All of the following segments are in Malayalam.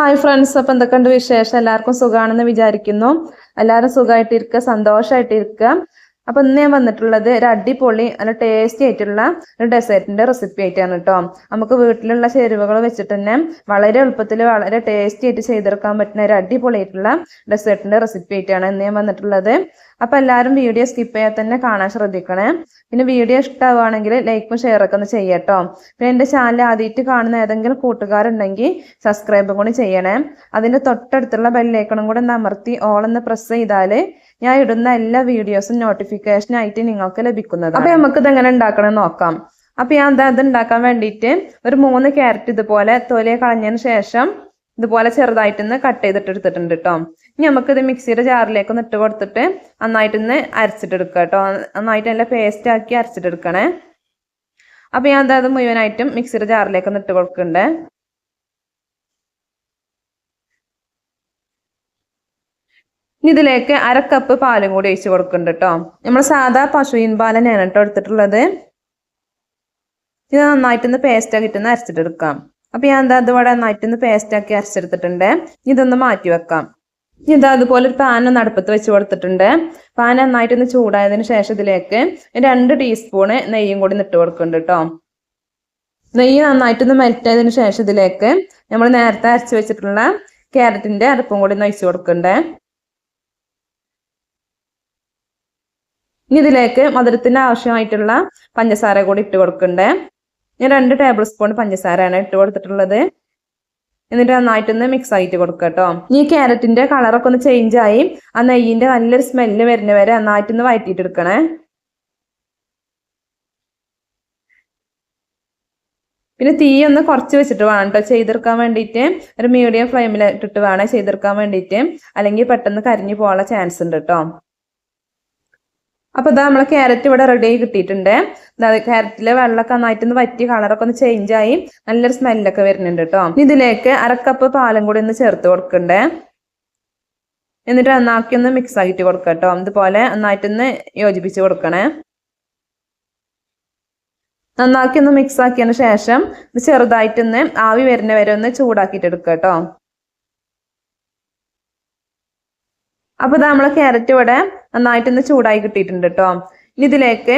ഹായ് ഫ്രണ്ട്സ് അപ്പം എന്തൊക്കെയുണ്ട് വിശേഷം? എല്ലാവർക്കും സുഖമാണെന്ന് വിചാരിക്കുന്നു. എല്ലാവരും സുഖമായിട്ടിരിക്കുക സന്തോഷമായിട്ടിരിക്കുക അപ്പം ഇന്ന് ഞാൻ വന്നിട്ടുള്ളത് ഒരു അടിപൊളി നല്ല ടേസ്റ്റി ആയിട്ടുള്ള ഒരു ഡെസേർട്ടിന്റെ റെസിപ്പി ആയിട്ടാണ് കേട്ടോ നമുക്ക് വീട്ടിലുള്ള ചേരുവകൾ വെച്ചിട്ട് തന്നെ വളരെ എളുപ്പത്തിൽ വളരെ ടേസ്റ്റി ആയിട്ട് ചെയ്തെടുക്കാൻ പറ്റുന്ന ഒരു അടിപൊളി ആയിട്ടുള്ള ഡെസേർട്ടിന്റെ റെസിപ്പി ആയിട്ടാണ് ഇന്ന് ഞാൻ വന്നിട്ടുള്ളത്. അപ്പോൾ എല്ലാവരും വീഡിയോ സ്കിപ്പ് ചെയ്യാൻ തന്നെ കാണാൻ ശ്രദ്ധിക്കണേ. പിന്നെ വീഡിയോ ഇഷ്ടമാവുകയാണെങ്കിൽ ലൈക്കും ഷെയർ ഒക്കെ ഒന്ന് ചെയ്യട്ടോ പിന്നെ എന്റെ ചാനൽ ആദ്യമായിട്ട് കാണുന്ന ഏതെങ്കിലും കൂട്ടുകാരുണ്ടെങ്കിൽ സബ്സ്ക്രൈബും കൂടി ചെയ്യണേ. അതിന്റെ തൊട്ടടുത്തുള്ള ബെല്ലൈക്കണും കൂടെ ഒന്ന് അമർത്തി ഓൾ എന്ന് പ്രസ് ചെയ്താൽ ഞാൻ ഇടുന്ന എല്ലാ വീഡിയോസും നോട്ടിഫിക്കേഷൻ ആയിട്ട് നിങ്ങൾക്ക് ലഭിക്കുന്നത് അപ്പൊ നമുക്ക് ഇത് എങ്ങനെ ഉണ്ടാക്കണം നോക്കാം. അപ്പൊ ഞാൻ എന്താ ഇത് ഉണ്ടാക്കാൻ വേണ്ടിയിട്ട് ഒരു മൂന്ന് ക്യാരറ്റ് ഇതുപോലെ തൊലിയെ കളഞ്ഞതിന് ശേഷം ഇതുപോലെ ചെറുതായിട്ടൊന്ന് കട്ട് ചെയ്തിട്ട് എടുത്തിട്ടുണ്ട് കേട്ടോ ഇനി നമുക്കിത് മിക്സിയുടെ ജാറിലേക്ക് ഒന്ന് ഇട്ട് കൊടുത്തിട്ട് നന്നായിട്ടൊന്ന് അരച്ചിട്ടെടുക്കുക കേട്ടോ നന്നായിട്ട് നല്ല പേസ്റ്റ് ആക്കി അരച്ചിട്ടെടുക്കണേ അപ്പൊ ഞാൻ അത് മുഴുവനായിട്ടും മിക്സിയുടെ ജാറിലേക്ക് ഒന്ന് ഇട്ട് ഇനി ഇതിലേക്ക് അര കപ്പ് പാലും കൂടി ഒഴിച്ച് കൊടുക്കുന്നുണ്ട് കേട്ടോ നമ്മൾ സാധാ പശുവിൻ പാൽ തന്നെയാണ് കേട്ടോ എടുത്തിട്ടുള്ളത്. ഇത് നന്നായിട്ടൊന്ന് പേസ്റ്റ് ആക്കിയിട്ടൊന്ന് അരച്ചിട്ടെടുക്കാം. അപ്പൊ ഞാൻ എന്താ അതുപോലെ നന്നായിട്ടൊന്ന് പേസ്റ്റ് ആക്കി അരച്ചെടുത്തിട്ടുണ്ട്. ഇതൊന്ന് മാറ്റി വെക്കാം. ഇത് അതുപോലെ ഒരു പാൻ ഒന്ന് അടുപ്പത്ത് വെച്ച് കൊടുത്തിട്ടുണ്ട്. പാൻ നന്നായിട്ടൊന്ന് ചൂടായതിനു ശേഷം ഇതിലേക്ക് രണ്ട് ടീസ്പൂണ് നെയ്യും കൂടി ഇട്ട് കൊടുക്കുന്നുണ്ട് കേട്ടോ നെയ്യ് നന്നായിട്ടൊന്ന് മെൽറ്റ് ആയതിനു ശേഷം ഇതിലേക്ക് നമ്മൾ നേരത്തെ അരച്ച് വെച്ചിട്ടുള്ള ക്യാരറ്റിന്റെ അരപ്പും കൂടി ഒന്ന് ഒഴിച്ച് കൊടുക്കണ്ടേ ഇനി ഇതിലേക്ക് മധുരത്തിന് ആവശ്യമായിട്ടുള്ള പഞ്ചസാര കൂടി ഇട്ട് കൊടുക്കണ്ടേ. ഞാൻ രണ്ട് ടേബിൾ സ്പൂൺ പഞ്ചസാരയാണ് ഇട്ട് കൊടുത്തിട്ടുള്ളത്. എന്നിട്ട് നന്നായിട്ടൊന്ന് മിക്സ് ആയിട്ട് കൊടുക്കുക കേട്ടോ ഈ ക്യാരറ്റിന്റെ കളറൊക്കെ ഒന്ന് ചേഞ്ച് ആയി. ആ നെയ്യിന്റെ നല്ലൊരു സ്മെല്ല് വരുന്ന വരെ നന്നായിട്ടൊന്ന് വഴറ്റിയിട്ട് എടുക്കണേ പിന്നെ തീ ഒന്ന് കുറച്ച് വെച്ചിട്ട് വേണം കേട്ടോ ചെയ്തെടുക്കാൻ വേണ്ടിയിട്ട്. ഒരു മീഡിയം ഫ്ലെയിമിൽ ഇട്ടിട്ട് വേണം ചെയ്തെടുക്കാൻ വേണ്ടിയിട്ട്. അല്ലെങ്കിൽ പെട്ടെന്ന് കരിഞ്ഞു പോകാനുള്ള ചാൻസ് ഉണ്ട് കേട്ടോ അപ്പോൾ ഇതാ നമ്മളെ ക്യാരറ്റ് ഇവിടെ റെഡി ആയി കിട്ടിയിട്ടുണ്ട്. ക്യാരറ്റിലെ വെള്ളമൊക്കെ നന്നായിട്ട് ഒന്ന് വറ്റി കളറൊക്കെ ഒന്ന് ചേഞ്ച് ആയി നല്ലൊരു സ്മെല്ലൊക്കെ വരുന്നുണ്ട് കേട്ടോ ഇതിലേക്ക് അരക്കപ്പ് പാലും കൂടി ഒന്ന് ചേർത്ത് കൊടുക്കണ്ടേ. എന്നിട്ട് നന്നാക്കി ഒന്ന് മിക്സ് ആക്കിയിട്ട് കൊടുക്കുക കേട്ടോ ഇതുപോലെ നന്നായിട്ടൊന്ന് യോജിപ്പിച്ച് കൊടുക്കണേ. നന്നാക്കി ഒന്ന് മിക്സ് ആക്കിയതിന് ശേഷം ചെറുതായിട്ടൊന്ന് ആവി വരുന്ന വരെ ഒന്ന് ചൂടാക്കിയിട്ട് എടുക്കുക കേട്ടോ അപ്പൊ ഇത് നമ്മൾ ക്യാരറ്റ് ഇവിടെ നന്നായിട്ടൊന്ന് ചൂടായി കിട്ടിയിട്ടുണ്ട് കേട്ടോ ഇനി ഇതിലേക്ക്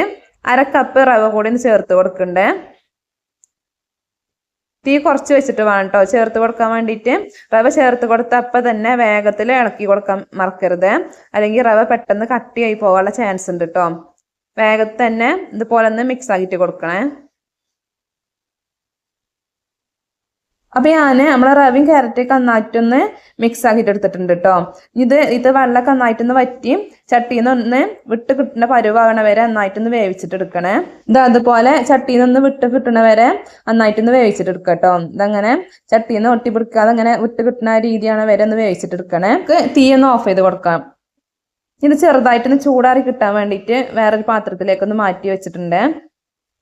അര കപ്പ് റവ കൂടി ഒന്ന് ചേർത്ത് കൊടുക്കണ്ടേ. തീ കുറച്ച് വെച്ചിട്ട് വേണം കേട്ടോ ചേർത്ത് കൊടുക്കാൻ വേണ്ടിയിട്ട് റവ ചേർത്ത് കൊടുത്ത അപ്പം തന്നെ വേഗത്തിൽ ഇളക്കി കൊടുക്കാൻ മറക്കരുത്. അല്ലെങ്കിൽ റവ പെട്ടെന്ന് കട്ടിയായി പോകാനുള്ള ചാൻസ് ഉണ്ട് കേട്ടോ വേഗത്തിൽ തന്നെ ഇതുപോലെ ഒന്ന് മിക്സ് ആക്കിയിട്ട് കൊടുക്കണേ. അപ്പൊ ഞാൻ നമ്മളെ റവയും ക്യാരറ്റൊക്കെ നന്നായിട്ടൊന്ന് മിക്സ് ആക്കിയിട്ട് എടുത്തിട്ടുണ്ട് കേട്ടോ ഇത് ഇത് വെള്ളമൊക്കെ നന്നായിട്ടൊന്ന് വറ്റി ചട്ടിയിൽ നിന്ന് വിട്ട് കിട്ടുന്ന പരുവാകണ വരെ നന്നായിട്ടൊന്ന് വേവിച്ചിട്ട് എടുക്കണേ. ഇത് അതുപോലെ ചട്ടിയിൽ നിന്ന് വിട്ട് കിട്ടണ വരെ നന്നായിട്ടൊന്ന് വേവിച്ചിട്ട് എടുക്കുക കേട്ടോ ഇതങ്ങനെ ചട്ടിയിൽ നിന്ന് ഒട്ടി പിടിക്കാതെ അങ്ങനെ വിട്ട് കിട്ടുന്ന രീതിയാണ് വരെ ഒന്ന് വേവിച്ചിട്ട് എടുക്കണേ. തീ ഒന്ന് ഓഫ് ചെയ്ത് കൊടുക്കാം. ഇത് ചെറുതായിട്ടൊന്ന് ചൂടാറി കിട്ടാൻ വേണ്ടിയിട്ട് വേറൊരു പാത്രത്തിലേക്കൊന്ന് മാറ്റി വെച്ചിട്ടുണ്ട്.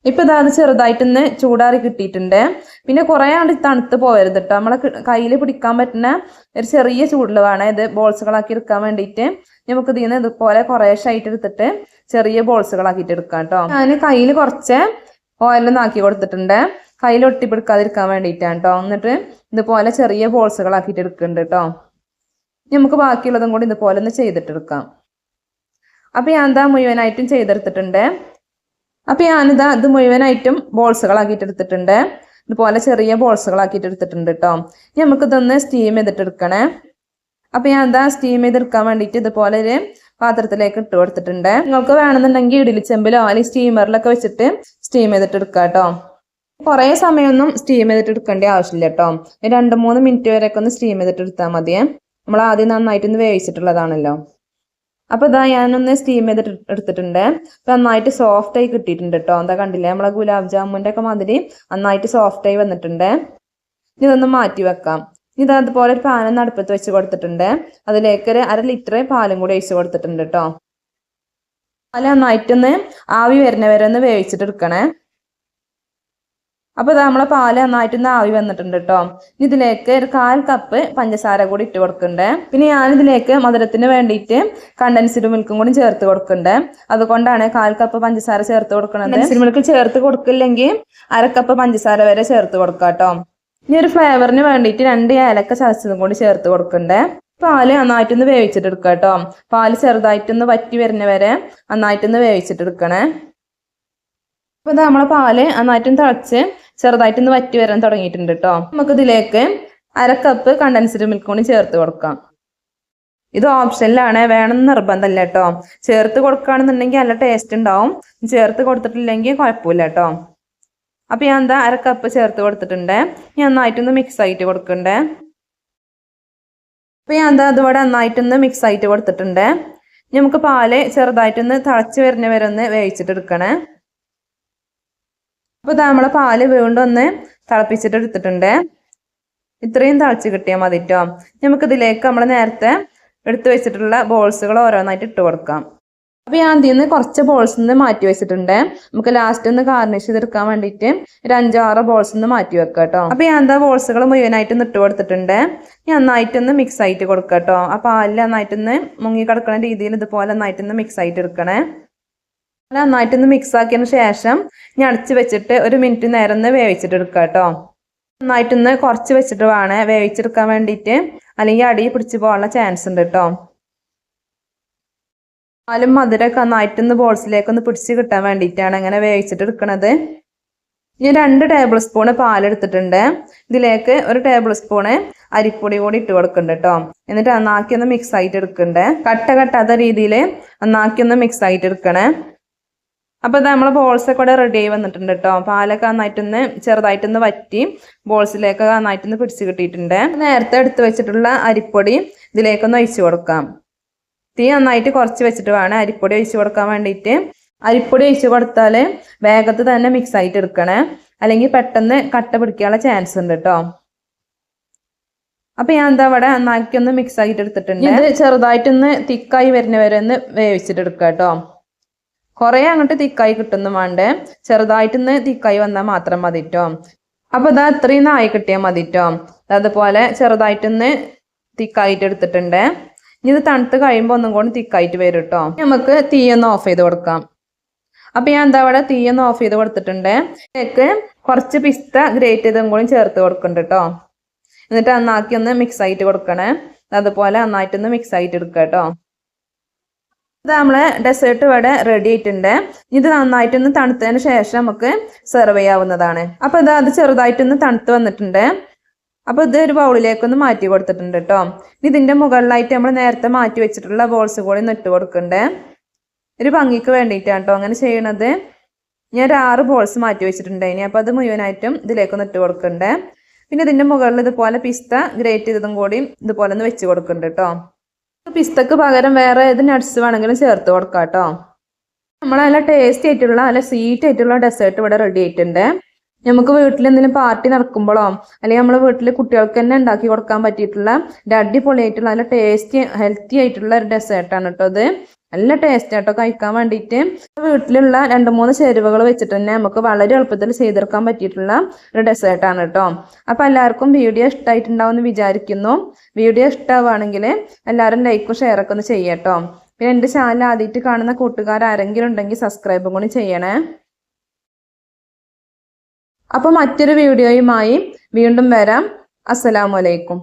ഇപ്പൊ ഇതാ അത് ചെറുതായിട്ടൊന്ന് ചൂടാറി കിട്ടിയിട്ടുണ്ട്. പിന്നെ കുറേ ആണ്ട് തണുത്ത് പോകരുത് കേട്ടോ നമ്മളെ കയ്യിൽ പിടിക്കാൻ പറ്റുന്ന ഒരു ചെറിയ ചൂടിൽ വേണം. ഇത് ബോൾസുകളാക്കി എടുക്കാൻ വേണ്ടിയിട്ട് നമുക്ക് ഇതിൽ നിന്ന് ഇതുപോലെ കുറേശ്ശായിട്ട് എടുത്തിട്ട് ചെറിയ ബോൾസുകളാക്കിയിട്ട് എടുക്കാം കേട്ടോ ഞാൻ കയ്യിൽ കുറച്ച് ഓയിലൊന്നും ആക്കി കൊടുത്തിട്ടുണ്ട്. കയ്യിൽ ഒട്ടിപ്പിടിക്കാതിരിക്കാൻ വേണ്ടിയിട്ടാണ് കേട്ടോ എന്നിട്ട് ഇതുപോലെ ചെറിയ ബോൾസുകളാക്കിയിട്ട് എടുക്കുന്നുണ്ട് കേട്ടോ നമുക്ക് ബാക്കിയുള്ളതും കൂടി ഇതുപോലെ ഒന്ന് ചെയ്തിട്ടെടുക്കാം അപ്പൊ ഞാൻ എന്താ മുഴുവനായിട്ടും ചെയ്തെടുത്തിട്ടുണ്ട്. അപ്പൊ ഞാനിത് അത് മുഴുവനായിട്ടും ബോൾസുകളാക്കിയിട്ട് എടുത്തിട്ടുണ്ട്. ഇതുപോലെ ചെറിയ ബോൾസുകളാക്കിയിട്ട് എടുത്തിട്ടുണ്ട് കേട്ടോ ഇനി നമുക്ക് ഇതൊന്ന് സ്റ്റീം ചെയ്തിട്ടെടുക്കണേ. അപ്പൊ ഞാൻ എന്താ സ്റ്റീം ചെയ്തെടുക്കാൻ വേണ്ടിയിട്ട് ഇതുപോലെ ഒരു പാത്രത്തിലേക്ക് ഇട്ട് കൊടുത്തിട്ടുണ്ട്. നിങ്ങൾക്ക് വേണമെന്നുണ്ടെങ്കിൽ ഇഡലിച്ചെമ്പിലോ അല്ലെങ്കിൽ സ്റ്റീമറിലൊക്കെ വെച്ചിട്ട് സ്റ്റീം ചെയ്തിട്ട് കേട്ടോ കുറേ സമയമൊന്നും സ്റ്റീം ചെയ്തിട്ട് എടുക്കേണ്ട ആവശ്യമില്ല കേട്ടോ രണ്ട് മൂന്ന് മിനിറ്റ് വരെയൊക്കെ ഒന്ന് സ്റ്റീം ചെയ്തിട്ട് എടുത്താൽ മതിയേ. നമ്മൾ ആദ്യം നന്നായിട്ടൊന്ന് വേവിച്ചിട്ടുള്ളതാണല്ലോ. അപ്പൊ ഇതാ ഞാനൊന്ന് സ്റ്റീം ചെയ്തിട്ട് എടുത്തിട്ടുണ്ട്. അപ്പൊ നന്നായിട്ട് സോഫ്റ്റ് ആയി കിട്ടിയിട്ടുണ്ട് കേട്ടോ എന്താ കണ്ടില്ലേ? നമ്മളെ ഗുലാബ് ജാമുന്റെ ഒക്കെ മാതിരി നന്നായിട്ട് സോഫ്റ്റ് ആയി വന്നിട്ടുണ്ട്. ഇതൊന്ന് മാറ്റി വെക്കാം. ഇനി ഇത് അതുപോലെ ഒരു പാനൊന്ന് അടുപ്പത്ത് വെച്ച് കൊടുത്തിട്ടുണ്ട്. അതിലേക്ക് ഒരു അര ലിറ്റർ പാലും കൂടി ഒഴിച്ച് കൊടുത്തിട്ടുണ്ട് കേട്ടോ പാല നന്നായിട്ടൊന്ന് ആവി വരുന്നവരെ ഒന്ന് വേവിച്ചിട്ട് എടുക്കണേ. അപ്പൊ നമ്മളെ പാൽ നന്നായിട്ടൊന്ന് ആവി വന്നിട്ടുണ്ട് കേട്ടോ ഇതിലേക്ക് ഒരു കാൽ കപ്പ് പഞ്ചസാര കൂടി ഇട്ട് കൊടുക്കണ്ടേ പിന്നെ ഞാൻ ഇതിലേക്ക് മധുരത്തിന് വേണ്ടിയിട്ട് കണ്ടൻസ്ഡ് മിൽക്കും കൂടി ചേർത്ത് കൊടുക്കണ്ടേ അതുകൊണ്ടാണ് കാൽ കപ്പ് പഞ്ചസാര ചേർത്ത് കൊടുക്കുന്നത്. കണ്ടൻസ്ഡ് മിൽക്ക് ചേർത്ത് കൊടുക്കില്ലെങ്കിൽ അരക്കപ്പ് കപ്പ് പഞ്ചസാര വരെ ചേർത്ത് കൊടുക്കാം കേട്ടോ ഇനി ഒരു ഫ്ലേവറിന് വേണ്ടിയിട്ട് രണ്ട് ഏലക്ക ചതച്ചതും കൂടി ചേർത്ത് കൊടുക്കണ്ടേ പാൽ നന്നായിട്ടൊന്ന് വേവിച്ചിട്ടെടുക്കുക കേട്ടോ പാൽ ചെറുതായിട്ടൊന്ന് വറ്റി വരുന്ന വരെ നന്നായിട്ടൊന്ന് വേവിച്ചിട്ടെടുക്കണേ അപ്പോൾ ഇത് നമ്മളെ പാൽ നന്നായിട്ടും തിളച്ച് ചെറുതായിട്ടൊന്ന് വറ്റി വരാൻ തുടങ്ങിയിട്ടുണ്ട് കേട്ടോ നമുക്ക് ഇതിലേക്ക് അര കപ്പ് കണ്ടൻസ്ഡ് മിൽക്ക് കൂടി ചേർത്ത് കൊടുക്കാം. ഇത് ഓപ്ഷനിലാണ്. വേണമെന്ന് നിർബന്ധമല്ല കേട്ടോ ചേർത്ത് കൊടുക്കുകയാണെന്നുണ്ടെങ്കിൽ നല്ല ടേസ്റ്റ് ഉണ്ടാവും. ചേർത്ത് കൊടുത്തിട്ടില്ലെങ്കിൽ കുഴപ്പമില്ല കേട്ടോ അപ്പോൾ ഞാൻ എന്താ അര കപ്പ് ചേർത്ത് കൊടുത്തിട്ടുണ്ട്. ഞാൻ നന്നായിട്ടൊന്ന് മിക്സ് ആയിട്ട് കൊടുക്കണ്ടേ. അപ്പോൾ ഞാൻ എന്താ അതുപോലെ നന്നായിട്ടൊന്ന് മിക്സ് ആയിട്ട് കൊടുത്തിട്ടുണ്ട്. നമുക്ക് പാൽ ചെറുതായിട്ടൊന്ന് തിളച്ച് വരുന്ന വരെ ഒന്ന് വേവിച്ചിട്ട് എടുക്കണേ. അപ്പോൾ നമ്മൾ നമ്മളെ പാൽ വീണ്ടും ഒന്ന് തിളപ്പിച്ചിട്ട് എടുത്തിട്ടുണ്ട്. ഇത്രയും തിളച്ച് കിട്ടിയാൽ മതി കേട്ടോ നമുക്കിതിലേക്ക് നമ്മൾ നേരത്തെ എടുത്തു വെച്ചിട്ടുള്ള ബോൾസുകൾ ഓരോന്നായിട്ട് ഇട്ട് കൊടുക്കാം. അപ്പോൾ ഞാൻ അതിൽ നിന്ന് കുറച്ച് ബോൾസ് നിന്ന് മാറ്റി വെച്ചിട്ടുണ്ട്. നമുക്ക് ലാസ്റ്റ് ഒന്ന് ഗാർണിഷ് ചെയ്തെടുക്കാൻ വേണ്ടിയിട്ട് ഒരു അഞ്ചാറ് ബോൾസ് നിന്ന് മാറ്റി വെക്കാം കേട്ടോ അപ്പോൾ ഞാൻ എന്താ ബോൾസുകൾ മുഴുവനായിട്ട് ഇട്ട് കൊടുത്തിട്ടുണ്ട്. ഞാൻ നന്നായിട്ടൊന്ന് മിക്സ് ആയിട്ട് കൊടുക്കാം കേട്ടോ ആ പാലിൽ നന്നായിട്ടൊന്ന് മുങ്ങി കിടക്കുന്ന രീതിയിൽ ഇതുപോലെ നന്നായിട്ടൊന്ന് മിക്സ് ആയിട്ട് എടുക്കണേ. നന്നായിട്ടൊന്ന് മിക്സ് ആക്കിയതിന് ശേഷം ഞാൻ അടച്ച് വെച്ചിട്ട് ഒരു മിനിറ്റ് നേരം ഒന്ന് വേവിച്ചിട്ടെടുക്കുക കേട്ടോ നന്നായിട്ടൊന്ന് കുറച്ച് വെച്ചിട്ട് വേണേ വേവിച്ചെടുക്കാൻ വേണ്ടിയിട്ട് അല്ലെങ്കിൽ അടി പിടിച്ച് പോകാനുള്ള ചാൻസ് ഉണ്ട് കേട്ടോ പാലും മധുരമൊക്കെ നന്നായിട്ടൊന്ന് ബോൾസിലേക്ക് ഒന്ന് പിടിച്ച് കിട്ടാൻ വേണ്ടിയിട്ടാണ് അങ്ങനെ വേവിച്ചിട്ട് എടുക്കണത്. ഇനി രണ്ട് ടേബിൾ സ്പൂണ് പാലെടുത്തിട്ടുണ്ട് ഇതിലേക്ക് ഒരു ടേബിൾ സ്പൂണ് അരിപ്പൊടി കൂടി ഇട്ട് കൊടുക്കുന്നുണ്ട് കേട്ടോ എന്നിട്ട് നന്നാക്കി ഒന്ന് മിക്സ് ആയിട്ട് എടുക്കണ്ടേ കട്ട കട്ടാത്ത രീതിയിൽ നന്നാക്കി ഒന്ന് മിക്സ് ആയിട്ട് എടുക്കണേ. അപ്പോൾ ഇത് നമ്മൾ ബോൾസൊക്കെ കൂടെ റെഡി ആയി വന്നിട്ടുണ്ട് കേട്ടോ പാലൊക്കെ നന്നായിട്ടൊന്ന് ചെറുതായിട്ടൊന്ന് വറ്റി ബോൾസിലേക്ക് നന്നായിട്ടൊന്ന് പിടിച്ച് കിട്ടിയിട്ടുണ്ട്. നേരത്തെ എടുത്ത് വെച്ചിട്ടുള്ള അരിപ്പൊടി ഇതിലേക്കൊന്ന് ഒഴിച്ചു കൊടുക്കാം. തീ നന്നായിട്ട് കുറച്ച് വെച്ചിട്ട് വേണം അരിപ്പൊടി ഒഴിച്ചു കൊടുക്കാൻ വേണ്ടിയിട്ട്. അരിപ്പൊടി ഒഴിച്ചു കൊടുത്താൽ വേഗത്ത് തന്നെ മിക്സ് ആയിട്ട് എടുക്കണേ. അല്ലെങ്കിൽ പെട്ടെന്ന് കട്ട പിടിക്കാനുള്ള ചാൻസ് ഉണ്ട് കേട്ടോ അപ്പൊ ഞാൻ എന്താ അവിടെ നന്നാക്കി ഒന്ന് മിക്സ് ആക്കിയിട്ട് എടുത്തിട്ടുണ്ട്. ഇത് ചെറുതായിട്ടൊന്ന് തിക്കായി വരുന്നവരെ ഒന്ന് വേവിച്ചിട്ട് എടുക്കാം കേട്ടോ കുറേ അങ്ങോട്ട് തിക്കായി കിട്ടുന്നു വേണ്ടേ. ചെറുതായിട്ടൊന്ന് തിക്കായി വന്നാൽ മാത്രം മതി കേട്ടോ അപ്പൊ ഇതാ ഇത്രയും നായി കിട്ടിയാൽ മതി കേട്ടോ അതുപോലെ ചെറുതായിട്ടൊന്ന് തിക്കായിട്ട് എടുത്തിട്ടുണ്ട്. ഇനി ഇത് തണുത്ത് കഴിയുമ്പോൾ ഒന്നും കൂടി തിക്കായിട്ട് വരും കേട്ടോ നമുക്ക് തീ ഒന്ന് ഓഫ് ചെയ്ത് കൊടുക്കാം. അപ്പൊ ഞാൻ എന്താ അവിടെ തീ ഒന്ന് ഓഫ് ചെയ്ത് കൊടുത്തിട്ടുണ്ട്. ഇതിലേക്ക് കുറച്ച് പിസ്ത ഗ്രേറ്റ് ചെയ്തും കൂടി ചേർത്ത് കൊടുക്കുന്നുണ്ട് കേട്ടോ എന്നിട്ട് നന്നാക്കി ഒന്ന് മിക്സ് ആയിട്ട് കൊടുക്കണേ. അതുപോലെ നന്നായിട്ടൊന്ന് മിക്സ് ആയിട്ട് എടുക്കുക കേട്ടോ ഇത് നമ്മളെ ഡെസേർട്ട് ഇവിടെ റെഡി ആയിട്ടുണ്ട്. ഇത് നന്നായിട്ടൊന്ന് തണുത്തതിന് ശേഷം നമുക്ക് സെർവ് ചെയ്യാവുന്നതാണ്. അപ്പൊ ഇത് അത് ചെറുതായിട്ടൊന്ന് തണുത്ത് വന്നിട്ടുണ്ട്. അപ്പോൾ ഇത് ഒരു ബൗളിലേക്കൊന്ന് മാറ്റി കൊടുത്തിട്ടുണ്ട് കേട്ടോ ഇതിന്റെ മുകളിലായിട്ട് നമ്മൾ നേരത്തെ മാറ്റി വെച്ചിട്ടുള്ള ബോൾസ് കൂടി ഒന്ന് ഇട്ട് കൊടുക്കണ്ടേ. ഒരു ഭംഗിക്ക് വേണ്ടിയിട്ടാണ് കേട്ടോ അങ്ങനെ ചെയ്യണത്. ഞാൻ ഒരു ആറ് ബോൾസ് മാറ്റി വെച്ചിട്ടുണ്ട് ഇനി. അപ്പോൾ അത് മുഴുവനായിട്ടും ഇതിലേക്കൊന്ന് ഇട്ട് കൊടുക്കണ്ടേ. പിന്നെ ഇതിന്റെ മുകളിൽ ഇതുപോലെ പിസ്ത ഗ്രേറ്റ് ചെയ്തതും കൂടി ഇതുപോലെ ഒന്ന് വെച്ച് കൊടുക്കുന്നുണ്ട് കേട്ടോ പിസ്തക്ക് പകരം വേറെ ഏത് നട്ട്സ് വേണമെങ്കിലും ചേർത്ത് കൊടുക്കാം കേട്ടോ. നമ്മൾ നല്ല ടേസ്റ്റി ആയിട്ടുള്ള നല്ല സ്വീറ്റ് ആയിട്ടുള്ള ഡെസേർട്ട് ഇവിടെ റെഡി ആയിട്ടുണ്ട്. നമുക്ക് വീട്ടിൽ എന്തെങ്കിലും പാർട്ടി നടക്കുമ്പോഴോ അല്ലെങ്കിൽ നമ്മൾ വീട്ടിൽ കുട്ടികൾക്ക് തന്നെ ഉണ്ടാക്കി കൊടുക്കാൻ പറ്റിയിട്ടുള്ള അടിപൊളിയായിട്ടുള്ള നല്ല ടേസ്റ്റി ഹെൽത്തി ആയിട്ടുള്ള ഒരു ഡെസേർട്ടാണ് കേട്ടോ ഇത്. നല്ല ടേസ്റ്റ് ആട്ടോ കഴിക്കാൻ വേണ്ടിയിട്ട് വീട്ടിലുള്ള രണ്ട് മൂന്ന് ചേരുവകൾ വെച്ചിട്ട് തന്നെ നമുക്ക് വളരെ എളുപ്പത്തിൽ ചെയ്തെടുക്കാൻ പറ്റിയിട്ടുള്ള ഒരു ഡെസേർട്ടാണ് കേട്ടോ അപ്പോൾ എല്ലാവർക്കും വീഡിയോ ഇഷ്ടമായിട്ടുണ്ടാവും എന്ന് വിചാരിക്കുന്നു. വീഡിയോ ഇഷ്ടമാവുകയാണെങ്കിൽ എല്ലാവരും ലൈക്കും ഷെയറൊക്കെ ഒന്ന് ചെയ്യട്ടോ പിന്നെ എന്റെ ചാനൽ ആദ്യമായിട്ട് കാണുന്ന കൂട്ടുകാർ ആരെങ്കിലും ഉണ്ടെങ്കിൽ സബ്സ്ക്രൈബും കൂടി ചെയ്യണേ. അപ്പോൾ മറ്റൊരു വീഡിയോയുമായി വീണ്ടും വരാം. അസ്സലാമലൈക്കും